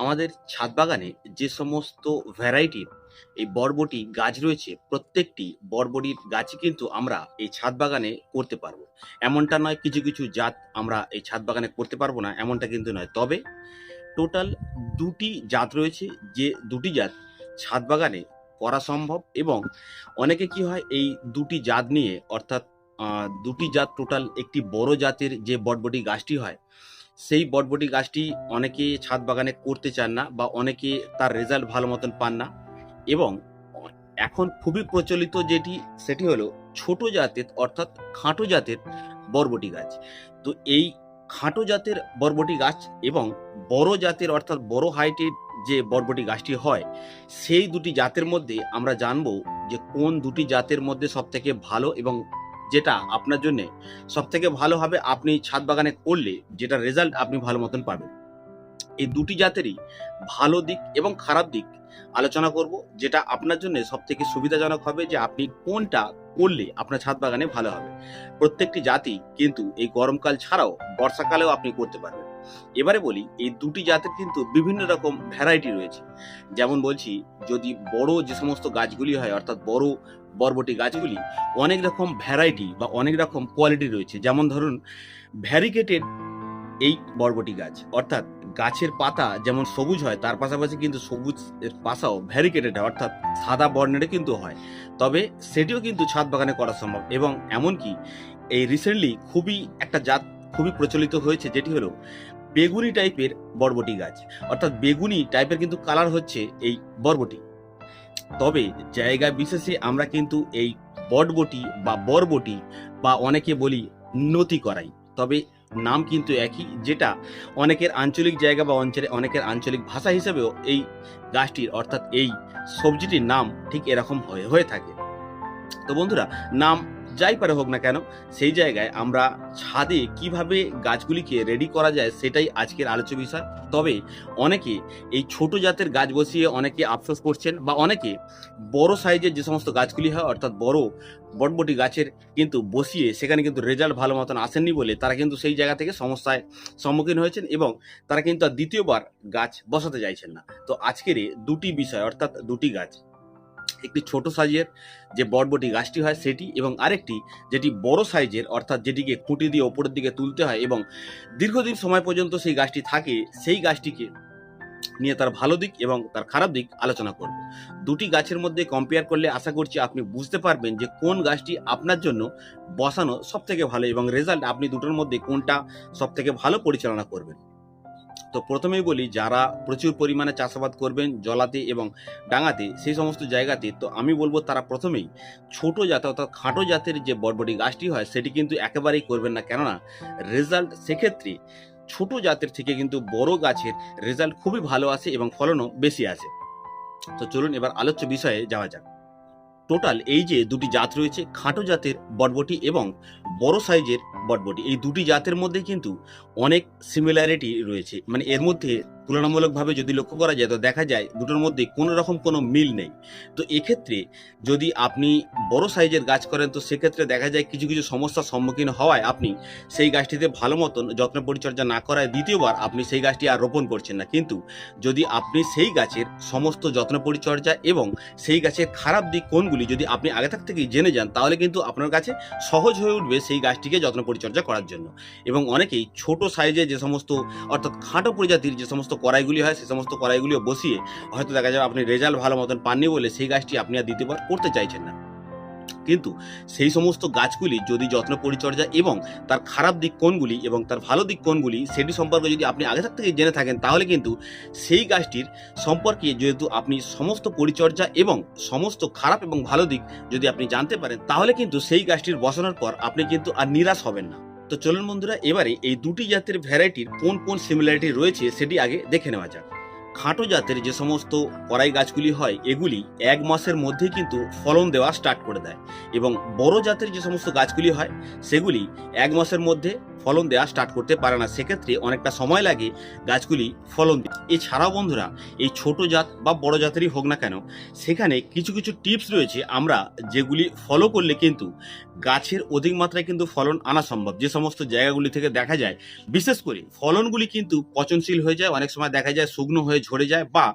আমাদের ছাদ বাগানে যে সমস্ত ভ্যারাইটির এই বরবটি গাছ রয়েছে, প্রত্যেকটি বরবটির গাছই কিন্তু আমরা এই ছাদ বাগানে করতে পারব। এমনটা নয় কিছু কিছু জাত আমরা এই ছাদ বাগানে করতে পারব না, এমনটা কিন্তু নয়। তবে টোটাল দুটি জাত রয়েছে, যে দুটি জাত ছাদ বাগানে করা সম্ভব এবং অনেকে কি হয় এই দুটি জাত নিয়ে অর্থাৎ দুটি জাত টোটাল একটি বড় জাতের যে বটবটি গাছটি হয় সেই বটবটি গাছটি অনেকে ছাদ বাগানে করতে চান না বা অনেকে তার রেজাল্ট ভালো মতন পান না। এবং এখন খুবই প্রচলিত যেটি, সেটি হলো ছোট জাতের অর্থাৎ খাঁটো জাতের বরবটি গাছ। তো এই খাঁটো জাতের বরবটি গাছ এবং বড় জাতের অর্থাৎ বড় হাইটের যে বরবটি গাছটি হয়, সেই দুটি জাতের মধ্যে আমরা জানব যে কোন দুটি জাতের মধ্যে সব থেকে ভালো এবং যেটা আপনার জন্য সব থেকে ভালো হবে, আপনি ছাদ বাগানে করলে যেটা রেজাল্ট আপনি ভালো মতন পাবেন। এই দুটি জাতেরই ভালো দিক এবং খারাপ দিক আলোচনা করব, যেটা আপনার জন্য সব থেকে সুবিধাজনক হবে যে আপনি কোনটা করলে আপনার ছাদ বাগানে ভালো হবে। প্রত্যেকটি জাতি কিন্তু এই গরমকাল ছাড়াও বর্ষাকালেও আপনি করতে পারবেন। এবারে বলি, এই দুটি জাতের কিন্তু বিভিন্ন রকম ভ্যারাইটি রয়েছে। যেমন বলছি, যদি বড় যে সমস্ত গাছগুলি হয়, অর্থাৎ বড় বরবটি গাছগুলি, অনেক রকম ভ্যারাইটি বা অনেক রকম কোয়ালিটি রয়েছে। যেমন ধরুন ভ্যারিকেটেড এই বরবটি গাছ, অর্থাৎ গাছের পাতা যেমন সবুজ হয়, তার পাশাপাশি কিন্তু সবুজ এর পাশাও ভ্যারিকেটেড হয়, অর্থাৎ সাদা বর্ণেরও কিন্তু হয়। তবে সেটিও কিন্তু ছাদ বাগানে করা সম্ভব এবং এমনকি এই রিসেন্টলি খুবই একটা জাত খুবই প্রচলিত হয়েছে, যেটি হলো বেগুনি টাইপের বরবটি গাছ। অর্থাৎ বেগুনি টাইপের কিন্তু কালার হচ্ছে এই বরবটি। তবে জায়গা বিশেষে আমরা কিন্তু এই বটবটি বা বরবটি বা অনেকে বলি নতি করাই। তবে নাম কিন্তু একই, যেটা অনেকের আঞ্চলিক জায়গা বা অঞ্চলে, অনেকের আঞ্চলিক ভাষা হিসেবেও এই গাছটির অর্থাৎ এই সবজিটির নাম ঠিক এরকম হয়ে হয়ে থাকে। তো বন্ধুরা, নাম যাই পারে হোক না কেন, সেই জায়গায় আমরা ছাদে কীভাবে গাছগুলিকে রেডি করা যায় সেটাই আজকের আলোচ্য বিষয়। তবে অনেকে এই ছোট জাতের গাছ বসিয়ে অনেকে আফসোস করছেন বা অনেকে বড় সাইজের যে সমস্ত গাছগুলি হয়, অর্থাৎ বড় বটবটি গাছের কিন্তু বসিয়ে সেখানে কিন্তু রেজাল্ট ভালো মতন আসেননি বলে তারা কিন্তু সেই জায়গা থেকে সমস্যায় সম্মুখীন হয়েছেন এবং তারা কিন্তু আর দ্বিতীয়বার গাছ বসাতে চাইছেন না। তো আজকের দুটি বিষয়, অর্থাৎ দুটি গাছ একটি ছোট সাইজের যে বটবটি গাছটি হয় সেটি এবং আরেকটি যেটি বড় সাইজের অর্থাৎ যেটিকে খুঁটি দিয়ে ওপরের দিকে তুলতে হয় এবং দীর্ঘদিন সময় পর্যন্ত সেই গাছটি থাকে, সেই গাছটিকে নিয়ে তার ভালো দিক এবং তার খারাপ দিক আলোচনা করব। দুটি গাছের মধ্যে কম্পেয়ার করলে আশা করছি আপনি বুঝতে পারবেন যে কোন গাছটি আপনার জন্য বসানো সব থেকে ভালো এবং রেজাল্ট আপনি দুটোর মধ্যে কোনটা সবথেকে ভালো পরিচালনা করবেন। তো প্রথমেই বলি, যারা প্রচুর পরিমাণে চাষাবাদ করবেন, জলাতে এবং ডাঙাতে, সেই সমস্ত জায়গাতে, তো আমি বলব তারা প্রথমেই ছোট জাত অর্থাৎ খাটো জাতের যে বটবটি গাছটি হয়, সেটি কিন্তু একেবারেই করবেন না। কেননা, রেজাল্ট সেক্ষেত্রে ছোট জাতের থেকে কিন্তু বড় গাছের রেজাল্ট খুবই ভালো আসে এবং ফলনও বেশি আসে। তো চলুন এবার আলোচ্য বিষয়ে যাওয়া যাক। টোটাল এই যে দুটি জাত রয়েছে, খাটো জাতের বটবটি এবং বড় সাইজের বটবটি। এই দুটি জাতের মধ্যে কিন্তু অনেক সিমিলারিটি রয়েছে। মানে এর মধ্যে তুলনামূলকভাবে যদি লক্ষ্য করা যায়, তো দেখা যায় দুটোর মধ্যে কোনো রকম কোনো মিল নেই। তো এক্ষেত্রে যদি আপনি বড় সাইজের গাছ করেন, তো সেক্ষেত্রে দেখা যায় কিছু কিছু সমস্যার সম্মুখীন হওয়ায় আপনি সেই গাছটিতে ভালো মতন যত্ন পরিচর্যা না করায় দ্বিতীয়বার আপনি সেই গাছটি আর রোপণ করছেন না। কিন্তু যদি আপনি সেই গাছের সমস্ত যত্ন পরিচর্যা এবং সেই গাছের খারাপ দিক কোনগুলি যদি আপনি আগে থাক থেকেই জেনে যান, তাহলে কিন্তু আপনার কাছে সহজ হয়ে উঠবে সেই গাছটিকে যত্ন পরিচর্যা করার জন্য। এবং অনেকেই ছোট সাইজে যে সমস্ত, অর্থাৎ খাটো প্রজাতির যে সমস্ত কড়াইগুলি হয় সেই সমস্ত কড়াইগুলিও বসিয়ে হয়তো দেখা যাবে আপনি রেজাল্ট ভালো মতন পাননি বলে সেই গাছটি আপনি আর দ্বিতীয়বার করতে চাইছেন না। কিন্তু সেই সমস্ত গাছগুলি যদি যত্ন পরিচর্যা এবং তার খারাপ দিক কোনগুলি এবং তার ভালো দিক কোনগুলি সেটি সম্পর্কে যদি আপনি আগে থাক থেকে জেনে থাকেন, তাহলে কিন্তু সেই গাছটির সম্পর্কে যেহেতু আপনি সমস্ত পরিচর্যা এবং সমস্ত খারাপ এবং ভালো দিক যদি আপনি জানতে পারেন, তাহলে কিন্তু সেই গাছটির বসানোর পর আপনি কিন্তু আর নিরাশ হবেন না। তো চলুন বন্ধুরা, এবারে এই দুটি জাতের ভ্যারাইটির কোন কোন সিমিলারিটি রয়েছে সেটি আগে দেখে নেওয়া যাক। খাটো জাতের যে সমস্ত কড়াই গাছগুলি হয়, এগুলি এক মাসের মধ্যেই কিন্তু ফলন দেওয়া স্টার্ট করে দেয় এবং বড় জাতের যে সমস্ত গাছগুলি হয়, সেগুলি এক মাসের মধ্যে ফলন দেওয়া স্টার্ট করতে পারে না। সেক্ষেত্রে অনেকটা সময় লাগে গাছগুলি ফলন দিতে। এছাড়াও বন্ধুরা, এই ছোট জাত বা বড় জাতেরই হোক না কেন, সেখানে কিছু কিছু টিপস রয়েছে। আমরা যেগুলি ফলো করলে কিন্তু গাছের অধিক মাত্রায় কিন্তু ফলন আনা সম্ভব। যে সমস্ত জায়গাগুলি থেকে দেখা যায়, বিশেষ করে ফলনগুলি কিন্তু পচনশীল হয়ে যায়, অনেক সময় দেখা যায় শুকনো হয়ে ঝরে যায় বা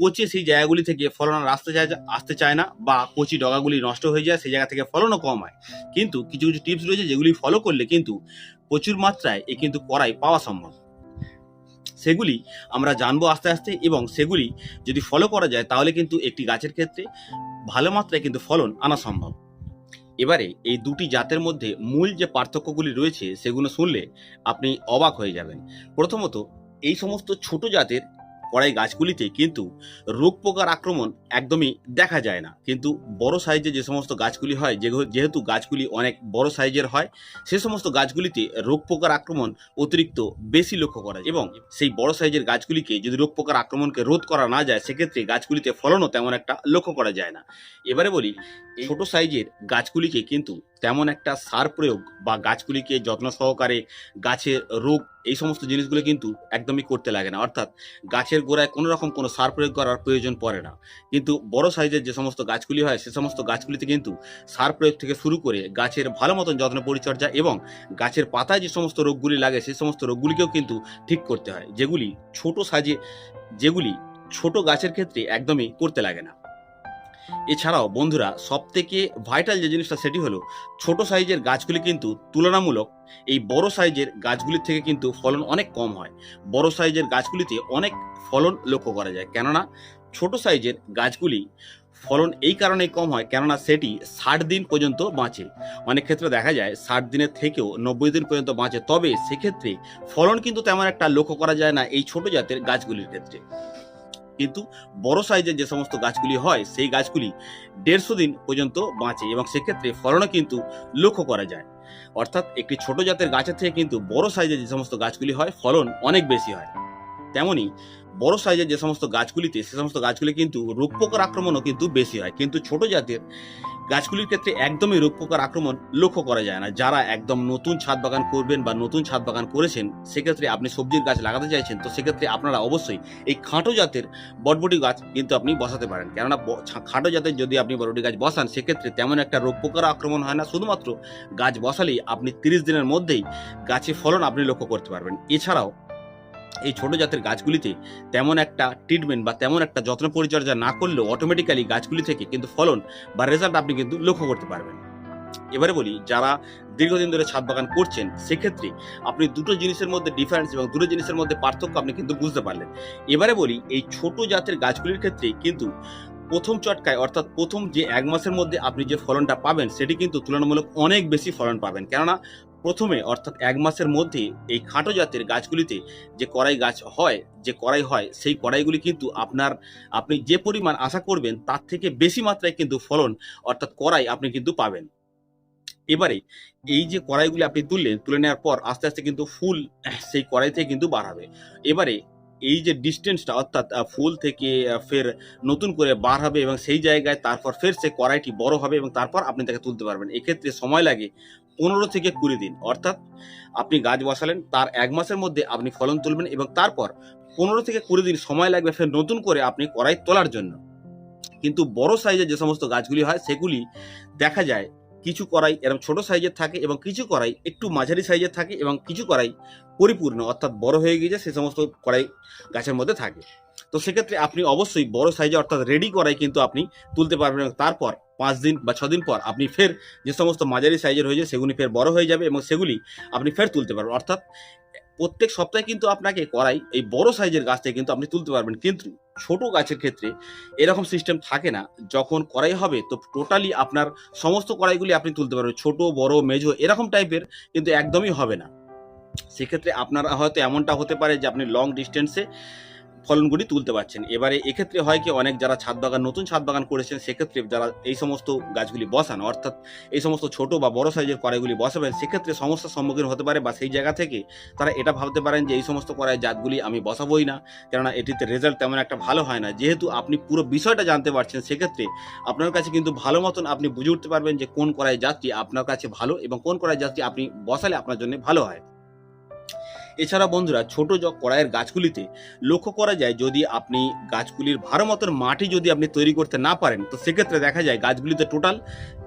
পচে সেই জায়গাগুলি থেকে ফলন আসতে চায় আসতে চায় না বা কচি ডগাগুলি নষ্ট হয়ে যায়, সেই জায়গা থেকে ফলনও কম হয়। কিন্তু কিছু কিছু টিপস রয়েছে যেগুলি ফলো করলে কিন্তু প্রচুর মাত্রায় এ কিন্তু কড়াই পাওয়া সম্ভব। সেগুলি আমরা জানব আস্তে আস্তে এবং সেগুলি যদি ফলো করা যায় তাহলে কিন্তু একটি গাছের ক্ষেত্রে ভালো মাত্রায় কিন্তু ফলন আনা সম্ভব। এবারে এই দুটি জাতের মধ্যে মূল যে পার্থক্যগুলি রয়েছে সেগুলো শুনলে আপনি অবাক হয়ে যাবেন। প্রথমত, এই সমস্ত ছোট জাতের কড়াই গাছগুলিতে কিন্তু রোগ পোকার আক্রমণ একদমই দেখা যায় না। কিন্তু বড় সাইজের যে সমস্ত গাছগুলি হয় যেহেতু গাছগুলি অনেক বড় সাইজের হয়, সে সমস্ত গাছগুলিতে রোগ পোকার আক্রমণ অতিরিক্ত বেশি লক্ষ্য করা যায় এবং সেই বড় সাইজের গাছগুলিকে যদি রোগ পোকার আক্রমণকে রোধ করা না যায়, সেক্ষেত্রে গাছগুলিতে ফলনও তেমন একটা লক্ষ্য করা যায় না। এবারে বলি, ছোট সাইজের গাছগুলিকে কিন্তু তেমন একটা সার প্রয়োগ বা গাছগুলিকে যত্ন সহকারে গাছের রোগ, এই সমস্ত জিনিসগুলো কিন্তু একদমই করতে লাগে না। অর্থাৎ গাছের গোড়ায় কোনো রকম কোনো সার প্রয়োগ করার প্রয়োজন পড়ে না। কিন্তু বড় সাইজের যে সমস্ত গাছগুলি হয়, সে সমস্ত গাছগুলিতে কিন্তু সার প্রয়োগ থেকে শুরু করে গাছের ভালো মতন যত্ন পরিচর্যা এবং গাছের পাতায় যে সমস্ত রোগগুলি লাগে সেই সমস্ত রোগগুলিকেও কিন্তু ঠিক করতে হয়। যেগুলি ছোট সাইজে, যেগুলি ছোট গাছের ক্ষেত্রে একদমই করতে লাগে না। এছাড়াও বন্ধুরা সব থেকে ভাইটাল যে জিনিসটা সেটি হলো, ছোট সাইজের গাছগুলি কিন্তু তুলনামূলক এই বড় সাইজের গাছগুলির থেকে কিন্তু ফলন অনেক কম হয়। বড় সাইজের গাছগুলিতে অনেক ফলন লক্ষ্য করা যায়। কেননা, ছোট সাইজের গাছগুলি ফলন এই কারণেই কম হয়, কেননা সেটি ষাট দিন পর্যন্ত বাঁচে। অনেক ক্ষেত্রে দেখা যায়, ষাট দিনের থেকেও নব্বই দিন পর্যন্ত বাঁচে। তবে সেক্ষেত্রে ফলন কিন্তু তেমন একটা লক্ষ্য করা যায় না এই ছোট জাতের গাছগুলির ক্ষেত্রে। কিন্তু বড় সাইজের যে সমস্ত গাছগুলি হয়, সেই গাছগুলি দেড়শো দিন পর্যন্ত বাঁচে এবং সেক্ষেত্রে ফলনও কিন্তু লক্ষ্য করা যায়। অর্থাৎ একটি ছোট জাতের গাছের থেকে কিন্তু বড় সাইজের যে সমস্ত গাছগুলি হয়, ফলন অনেক বেশি হয়। তেমনি বড় সাইজের যে সমস্ত গাছগুলিতে, সে সমস্ত গাছগুলি কিন্তু রোগ পোকার আক্রমণও কিন্তু বেশি হয়। কিন্তু ছোট জাতের গাছগুলির ক্ষেত্রে একদমই রোগ পোকার আক্রমণ লক্ষ্য করা যায় না। যারা একদম নতুন ছাদ বাগান করবেন বা নতুন ছাদ বাগান করেছেন, সেক্ষেত্রে আপনি সবজির গাছ লাগাতে চাইছেন, তো সেক্ষেত্রে আপনারা অবশ্যই এই খাঁটো জাতের বটবটি গাছ কিন্তু আপনি বসাতে পারেন। কেননা খাঁটো জাতের যদি আপনি বটবটি গাছ বসান, সেক্ষেত্রে তেমন একটা রোগ পোকার আক্রমণ হয় না। শুধুমাত্র গাছ বসালেই আপনি তিরিশ দিনের মধ্যেই গাছে ফলন আপনি লক্ষ্য করতে পারবেন। এছাড়াও এই ছোট জাতের গাছগুলিতে তেমন একটা ট্রিটমেন্ট বা তেমন একটা যত্ন পরিচর্যা না করলেও অটোমেটিক্যালি গাছগুলি থেকে কিন্তু ফলন বা রেজাল্ট আপনি কিন্তু লক্ষ্য করতে পারবেন। এবারে বলি, যারা দীর্ঘদিন ধরে ছাদ বাগান করছেন, সেক্ষেত্রে আপনি দুটো জিনিসের মধ্যে ডিফারেন্স এবং দুটো জিনিসের মধ্যে পার্থক্য আপনি কিন্তু বুঝতে পারলেন। এবারে বলি, এই ছোট জাতের গাছগুলির ক্ষেত্রে কিন্তু প্রথম চটকায় অর্থাৎ প্রথম যে এক মাসের মধ্যে আপনি যে ফলনটা পাবেন, সেটি কিন্তু তুলনামূলক অনেক বেশি ফলন পাবেন। কেননা প্রথমে, অর্থাৎ এক মাসের মধ্যে এই খাটো জাতের গাছগুলিতে যে কড়াই গাছ হয়, যে কড়াই হয়, সেই কড়াইগুলি কিন্তু আপনার, আপনি যে পরিমাণ আশা করবেন তার থেকে বেশি মাত্রায় কিন্তু ফলন, অর্থাৎ কড়াই আপনি কিন্তু পাবেন। এবারে, এই যে কড়াইগুলি আপনি তুললেন, তুলে নেওয়ার পর আস্তে আস্তে কিন্তু ফুল সেই কড়াই থেকে কিন্তু বাড়াবে। এবারে, এই যে ডিস্টেন্সটা অর্থাৎ ফুল থেকে ফের নতুন করে বার হবে এবং সেই জায়গায় তারপর ফের সে কড়াইটি বড় হবে এবং তারপর আপনি তাকে তুলতে পারবেন। এক্ষেত্রে সময় লাগে পনেরো থেকে কুড়ি দিন। অর্থাৎ আপনি গাছ বসালেন, তার এক মাসের মধ্যে আপনি ফলন তুলবেন এবং তারপর পনেরো থেকে কুড়ি দিন সময় লাগবে ফের নতুন করে আপনি কড়াই তোলার জন্য। কিন্তু বড় সাইজের যে সমস্ত গাছগুলি হয়, সেগুলি দেখা যায় কিছু কড়াই এরকম ছোট সাইজের থাকে এবং কিছু কড়াই একটু মাঝারি সাইজের থাকে এবং কিছু কড়াই পরিপূর্ণ অর্থাৎ বড় হয়ে গিয়েছে, সে সমস্ত কড়াই গাছের মধ্যে থাকে। তো সেক্ষেত্রে আপনি অবশ্যই বড় সাইজে অর্থাৎ রেডি করাই কিন্তু আপনি তুলতে পারবেন এবং তারপর পাঁচ দিন বা ছদিন পর আপনি ফের যে সমস্ত মাঝারি সাইজের হয়েছে সেগুলি ফের বড় হয়ে যাবে এবং সেগুলি আপনি ফের তুলতে পারবেন। অর্থাৎ প্রত্যেক সপ্তাহে কিন্তু আপনাকে করাই এই বড় সাইজের গাছ থেকে কিন্তু আপনি তুলতে পারবেন। কিন্তু ছোট গাছের ক্ষেত্রে এরকম সিস্টেম থাকে না। যখন কড়াই হবে, তো টোটালি আপনার সমস্ত কড়াইগুলি আপনি তুলতে পারবেন। ছোট, বড়, মেজো এরকম টাইপের কিন্তু একদমই হবে না। সেক্ষেত্রে আপনারা হয়তো এমনটা হতে পারে যে আপনি লং ডিস্টেন্সে ফলনগুলি তুলতে পারছেন। এবারে এক্ষেত্রে হয় কি, অনেক যারা ছাদ বাগান, নতুন ছাদ বাগান করেছেন, সেক্ষেত্রে যারা এই সমস্ত গাছগুলি বসান, অর্থাৎ এই সমস্ত ছোট বা বড় সাইজের কড়াইগুলি বসাবেন, সেক্ষেত্রে সমস্যার সম্মুখীন হতে পারে বা সেই জায়গা থেকে তারা এটা ভাবতে পারেন যে, এই সমস্ত কড়াই জাতগুলি আমি বসাবোই না। কেননা এটিতে রেজাল্ট তেমন একটা ভালো হয় না। যেহেতু আপনি পুরো বিষয়টা জানতে পারছেন, সেক্ষেত্রে আপনার কাছে কিন্তু ভালো মতন আপনি বুঝে উঠতে পারবেন যে, কোন কড়াই জাতটি আপনার কাছে ভালো এবং কোন কড়াই জাতটি আপনি বসালে আপনার জন্য ভালো হয়। এছাড়া বন্ধুরা, ছোট কড়াইয়ের গাছগুলিতে লক্ষ্য করা যায় যদি আপনি গাছগুলির ভালো মতন মাটি যদি আপনি তৈরি করতে না পারেন, তো সেক্ষেত্রে দেখা যায় গাছগুলিতে টোটাল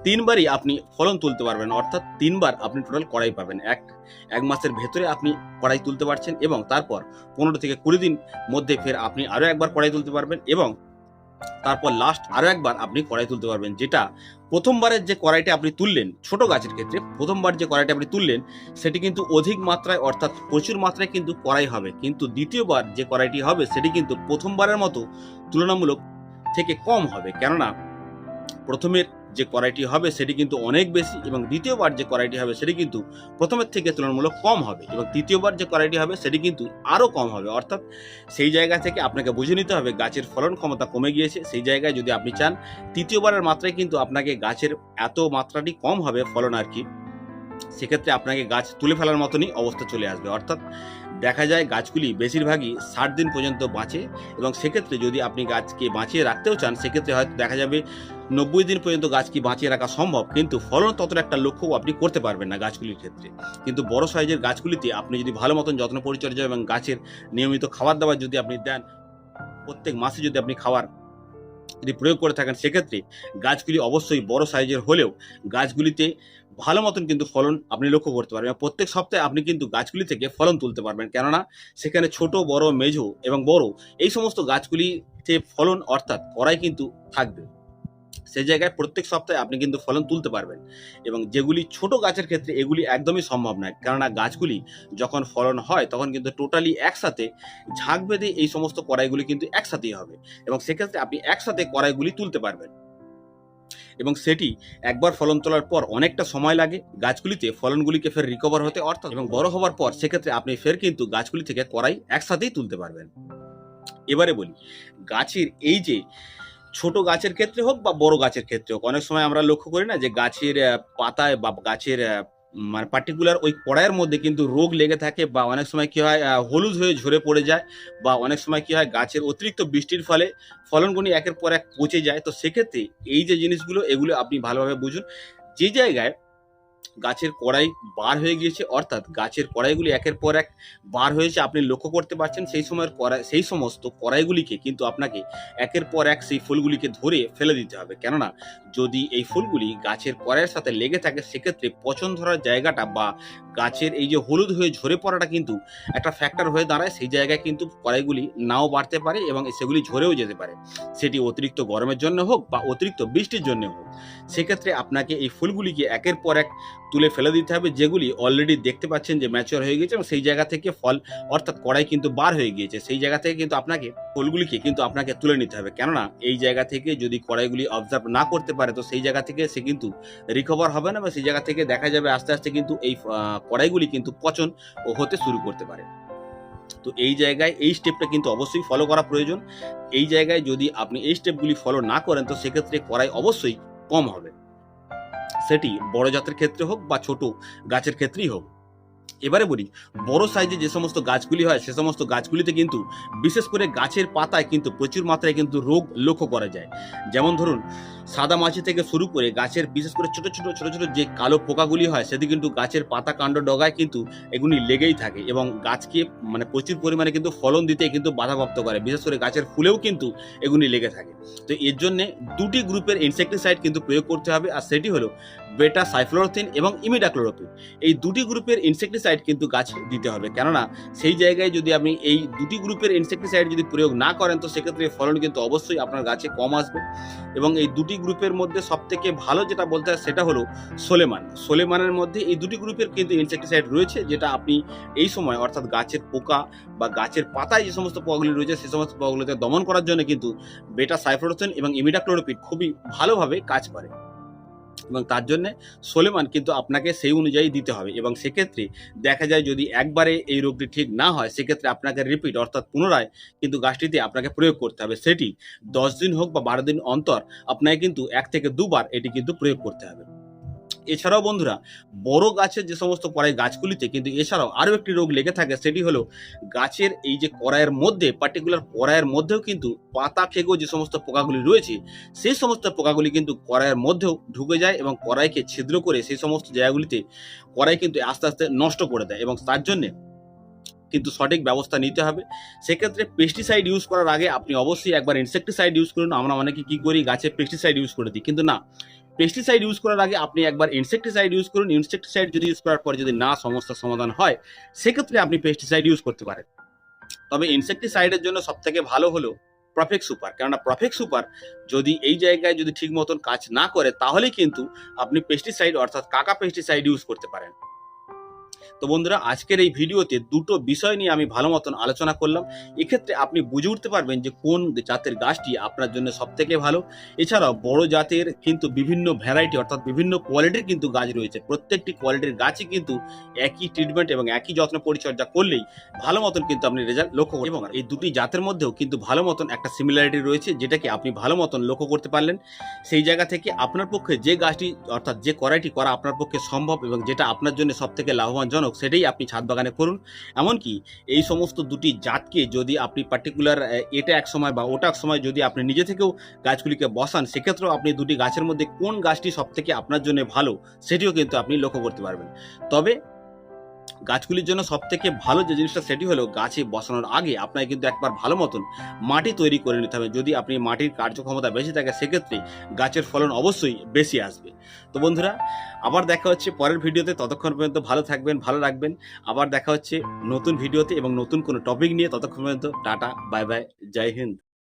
তিনবারই আপনি ফলন তুলতে পারবেন। অর্থাৎ তিনবার আপনি টোটাল কড়াই পাবেন। এক এক মাসের ভেতরে আপনি কড়াই তুলতে পারছেন এবং তারপর পনেরো থেকে কুড়ি দিন মধ্যে ফের আপনি আরও একবার কড়াই তুলতে পারবেন এবং তারপর লাস্ট আরও একবার আপনি কড়াই তুলতে পারবেন, যেটা প্রথমবারের যে কড়াইটা আপনি তুললেন, ছোট গাছের ক্ষেত্রে প্রথমবার যে কড়াইটা আপনি তুললেন, সেটি কিন্তু অধিক মাত্রায়, অর্থাৎ প্রচুর মাত্রায় কিন্তু কড়াই হবে। কিন্তু দ্বিতীয়বার যে কড়াইটি হবে, সেটি কিন্তু প্রথমবারের মতো তুলনামূলক থেকে কম হবে। কেননা, প্রথমের যে কড়াইটি হবে সেটি কিন্তু অনেক বেশি এবং দ্বিতীয়বার যে কড়াইটি হবে সেটি কিন্তু প্রথমের থেকে তুলনামূলক কম হবে এবং তৃতীয়বার যে কড়াইটি হবে সেটি কিন্তু আরও কম হবে। অর্থাৎ সেই জায়গা থেকে আপনাকে বুঝে নিতে হবে গাছের ফলন ক্ষমতা কমে গিয়েছে। সেই জায়গায় যদি আপনি চান তৃতীয়বারের মাত্রায় কিন্তু আপনাকে গাছের এত মাত্রাটি কম হবে ফলন আর কি। সেক্ষেত্রে আপনাকে গাছ তুলে ফেলার মতনই অবস্থা চলে আসবে। অর্থাৎ দেখা যায় গাছগুলি বেশিরভাগই ষাট দিন পর্যন্ত বাঁচে এবং সেক্ষেত্রে যদি আপনি গাছকে বাঁচিয়ে রাখতেও চান, সেক্ষেত্রে হয়তো দেখা যাবে নব্বই দিন পর্যন্ত গাছকে বাঁচিয়ে রাখা সম্ভব, কিন্তু ফলন ততটা একটা লক্ষ্য আপনি করতে পারবেন না গাছগুলির ক্ষেত্রে। কিন্তু বড় সাইজের গাছগুলিতে আপনি যদি ভালো মতন যত্ন পরিচর্যা এবং গাছের নিয়মিত খাবার দাবার যদি আপনি দেন, প্রত্যেক মাসে যদি আপনি খাবার যদি প্রয়োগ করে থাকেন, সেক্ষেত্রে গাছগুলি অবশ্যই বড় সাইজের হলেও গাছগুলিতে ভালো মতন কিন্তু ফলন আপনি লক্ষ্য করতে পারবেন। প্রত্যেক সপ্তাহে আপনি কিন্তু গাছগুলি থেকে ফলন তুলতে পারবেন। কেননা সেখানে ছোট, বড়, মেঝো এবং বড় এই সমস্ত গাছগুলিতে ফলন অর্থাৎ করাই কিন্তু থাকবে। সেই জায়গায় প্রত্যেক সপ্তাহে আপনি কিন্তু ফলন তুলতে পারবেন। এবং যেগুলি ছোট গাছের ক্ষেত্রে এগুলি একদমই সম্ভব নয়। কেননা গাছগুলি যখন ফলন হয়, তখন কিন্তু টোটালি একসাথে ঝাঁক বেঁধে এই সমস্ত কড়াইগুলি কিন্তু একসাথেই হবে। এবং সেক্ষেত্রে আপনি একসাথে কড়াইগুলি তুলতে পারবেন। এবং সেটি একবার ফলন তোলার পর অনেকটা সময় লাগে গাছগুলিতে ফলনগুলিকে ফের রিকভার হতে, অর্থাৎ এবং বড় হওয়ার পর সেক্ষেত্রে আপনি ফের কিন্তু গাছগুলি থেকে কড়াই একসাথেই তুলতে পারবেন। এবারে বলি, গাছের এই যে ছোট গাছের ক্ষেত্রে হোক বা বড় গাছের ক্ষেত্রে হোক, অনেক সময় আমরা লক্ষ্য করি না যে গাছের পাতায় বা গাছের মানে পার্টিকুলার ওই কড়াইয়ের মধ্যে কিন্তু রোগ লেগে থাকে বা অনেক সময় কী হয় হলুদ হয়ে ঝরে পড়ে যায় বা অনেক সময় কী হয় গাছের অতিরিক্ত বৃষ্টির ফলে ফলনগুলি একের পর এক পচে যায়। তো সেক্ষেত্রে এই যে জিনিসগুলো, এগুলো আপনি ভালোভাবে বুঝুন। যে জায়গায় গাছের কড়াই বার হয়ে গিয়েছে, অর্থাৎ গাছের কড়াইগুলি একের পর এক বার হয়েছে, আপনি লক্ষ্য করতে পারছেন সেই সময়ের কড়াই সেই সমস্ত কড়াইগুলিকে কিন্তু আপনাকে একের পর এক সেই ফুলগুলিকে ধরে ফেলে দিতে হবে। কেননা, যদি এই ফুলগুলি গাছের কড়াইয়ের সাথে লেগে থাকে, সেক্ষেত্রে পচন ধরার জায়গাটা বা গাছের এই যে হলুদ হয়ে ঝরে পড়াটা কিন্তু একটা ফ্যাক্টর হয়ে দাঁড়ায়, সেই জায়গায় কিন্তু কড়াইগুলি নাও বাড়তে পারে এবং সেগুলি ঝরেও যেতে পারে। সেটি অতিরিক্ত গরমের জন্য হোক বা অতিরিক্ত বৃষ্টির জন্য হোক, সেক্ষেত্রে আপনাকে এই ফুলগুলিকে একের পর এক তুলে ফেলে দিতে হবে, যেগুলি অলরেডি দেখতে পাচ্ছেন যে ম্যাচিওর হয়ে গেছে এবং সেই জায়গা থেকে ফল, অর্থাৎ কড়াই কিন্তু বার হয়ে গিয়েছে। সেই জায়গা থেকে কিন্তু আপনাকে ফুলগুলিকে কিন্তু আপনাকে তুলে নিতে হবে। কেননা এই জায়গা থেকে যদি কড়াইগুলি অবজার্ভ না করতে পারে, তো সেই জায়গা থেকে সে কিন্তু রিকভার হবে না বা সেই জায়গা থেকে দেখা যাবে আস্তে আস্তে কিন্তু এই কড়াইগুলি কিন্তু পচন ও হতে শুরু করতে পারে। তো এই জায়গায় এই স্টেপটা কিন্তু অবশ্যই ফলো করা প্রয়োজন। এই জায়গায় যদি আপনি এই স্টেপগুলি ফলো না করেন, তো সেক্ষেত্রে কড়াই অবশ্যই কম হবে। সেটি বড় জাতের ক্ষেত্রে হোক বা ছোট গাছের ক্ষেত্রেই হোক। এবারে বলি, বড় সাইজে যে সমস্ত গাছগুলি হয়, সে সমস্ত গাছগুলিতে কিন্তু বিশেষ করে গাছের পাতায় কিন্তু প্রচুর মাত্রায় কিন্তু রোগ লক্ষ্য করা যায়। যেমন ধরুন, সাদা মাছি থেকে শুরু করে গাছের বিশেষ করে ছোট ছোট ছোট ছোট যে কালো পোকাগুলি হয়, সেটি কিন্তু গাছের পাতা কাণ্ড ডগায় কিন্তু এগুলি লেগেই থাকে এবং গাছকে মানে প্রচুর পরিমাণে কিন্তু ফলন দিতে কিন্তু বাধাপ্রাপ্ত করে। বিশেষ করে গাছের ফুলেও কিন্তু এগুলি লেগে থাকে। তো এর জন্যে দুটি গ্রুপের ইনসেকটিসাইড কিন্তু প্রয়োগ করতে হবে, আর সেটি হলো বেটা সাইফ্লোরথিন এবং ইমিডাক্লোরোপিন এই দুটি গ্রুপের ইনসেকটিসাইড কিন্তু গাছ দিতে হবে। কেননা, সেই জায়গায় যদি আপনি এই দুটি গ্রুপের ইনসেকটিসাইড যদি প্রয়োগ না করেন, তো সেক্ষেত্রে ফলন কিন্তু অবশ্যই আপনার গাছে কম আসবে। এবং এই দুটি গ্রুপের মধ্যে সব থেকে ভালো যেটা বলতে হয়, সেটা হলো সোলেমান। সোলেমানের মধ্যে এই দুটি গ্রুপের কিন্তু ইনসেকটিসাইড রয়েছে, যেটা আপনি এই সময়, অর্থাৎ গাছের পোকা বা গাছের পাতায় যে সমস্ত পোকাগুলি রয়েছে, সে সমস্ত পোকাগুলিতে দমন করার জন্য কিন্তু বেটা সাইফ্লোরোথিন এবং ইমিডাক্লোরোপিন খুবই ভালোভাবে কাজ করে। এবং তার জন্য সোলেমান কিন্তু আপনাকে সেই অনুযায়ী দিতে হবে। এবং সেক্ষেত্রে দেখা যায় যদি একবারে এই রোগটি ঠিক না হয়, সেক্ষেত্রে আপনাকে রিপিট অর্থাৎ পুনরায় কিন্তু গাছটিতে আপনাকে প্রয়োগ করতে হবে। সেটি দশ দিন হোক বা বারো দিন অন্তর আপনাকে কিন্তু এক থেকে দুবার এটি কিন্তু প্রয়োগ করতে হবে। এছাড়াও বন্ধুরা, বড় গাছের যে সমস্ত কড়াই গাছগুলিতে কিন্তু এছাড়াও আরও একটি রোগ লেগে থাকে, সেটি হলো গাছের এই যে কড়াইয়ের মধ্যে পার্টিকুলার কড়াইয়ের মধ্যেও কিন্তু পাতা খেগো যে সমস্ত পোকাগুলি রয়েছে, সেই সমস্ত পোকাগুলি কিন্তু কড়াইয়ের মধ্যেও ঢুকে যায় এবং কড়াইকে ছিদ্র করে সেই সমস্ত জায়গাগুলিতে কড়াই কিন্তু আস্তে আস্তে নষ্ট করে দেয় এবং তার জন্যে কিন্তু সঠিক ব্যবস্থা নিতে হবে। সেক্ষেত্রে পেস্টিসাইড ইউজ করার আগে আপনি অবশ্যই একবার ইনসেকটিসাইড ইউজ করুন। আমরা অনেকে কী করি, গাছে পেস্টিসাইড ইউজ করে দিই। কিন্তু না পেস্টিসাইড ইউজ করার আগে আপনি একবার ইনসেকটিসাইড ইউজ করুন। ইনসেকটিসাইড যদি ইউজ করার পর যদি না সমস্যার সমাধান হয়, সেক্ষেত্রে আপনি পেস্টিসাইড ইউজ করতে পারেন। তবে ইনসেকটিসাইডের জন্য সব থেকে ভালো হলো প্রফেক্ট সুপার কেননা প্রফেক্ট সুপার যদি এই জায়গায় যদি ঠিক মতন কাজ না করে তাহলে কিন্তু আপনি পেস্টিসাইড অর্থাৎ কাকা পেস্টিসাইড ইউজ করতে পারেন। তো বন্ধুরা, আজকের এই ভিডিওতে দুটো বিষয় নিয়ে আমি ভালো মতন আলোচনা করলাম। এক্ষেত্রে আপনি বুঝে উঠতে পারবেন যে কোন জাতের গাছটি আপনার জন্য সব থেকে ভালো। এছাড়াও বড় জাতের কিন্তু বিভিন্ন ভ্যারাইটি অর্থাৎ বিভিন্ন কোয়ালিটির কিন্তু গাছ রয়েছে। প্রত্যেকটি কোয়ালিটির গাছই কিন্তু একই ট্রিটমেন্ট এবং একই যত্ন পরিচর্যা করলেই ভালো মতন কিন্তু আপনি রেজাল্ট লক্ষ্য করতে এবং এই দুটি জাতের মধ্যেও কিন্তু ভালো মতন একটা সিমিলারিটি রয়েছে, যেটাকে আপনি ভালো মতন লক্ষ্য করতে পারলেন। সেই জায়গা থেকে আপনার পক্ষে যে গাছটি অর্থাৎ যে কড়াইটি করা আপনার পক্ষে সম্ভব এবং যেটা আপনার জন্য সব থেকে লাভবানজনক সেটাই আপনি ছাদ বাগানে করুন। এমনকি এই সমস্ত দুটি জাতকে যদি আপনি পার্টিকুলার এটা এক সময় বা ওটা এক সময় যদি আপনি নিজে থেকেও গাছগুলিকে বসান, সেক্ষেত্রেও আপনি দুটি গাছের মধ্যে কোন গাছটি সবথেকে আপনার জন্য ভালো, সেটিও কিন্তু আপনি লক্ষ্য করতে পারবেন। তবে গাছগুলির জন্য সব থেকে ভালো যে জিনিসটা সেটি হলো গাছে বসানোর আগে আপনাকে কিন্তু একবার ভালো মতন মাটি তৈরি করে নিতে হবে। যদি আপনি মাটির কার্যক্ষমতা বেশি থাকে, সেক্ষেত্রে গাছের ফলন অবশ্যই বেশি আসবে। তো বন্ধুরা, আবার দেখা হচ্ছে পরের ভিডিওতে। ততক্ষণ পর্যন্ত ভালো থাকবেন, ভালো রাখবেন। আবার দেখা হচ্ছে নতুন ভিডিওতে এবং নতুন কোনো টপিক নিয়ে। ততক্ষণ পর্যন্ত tata bye bye Jai Hind.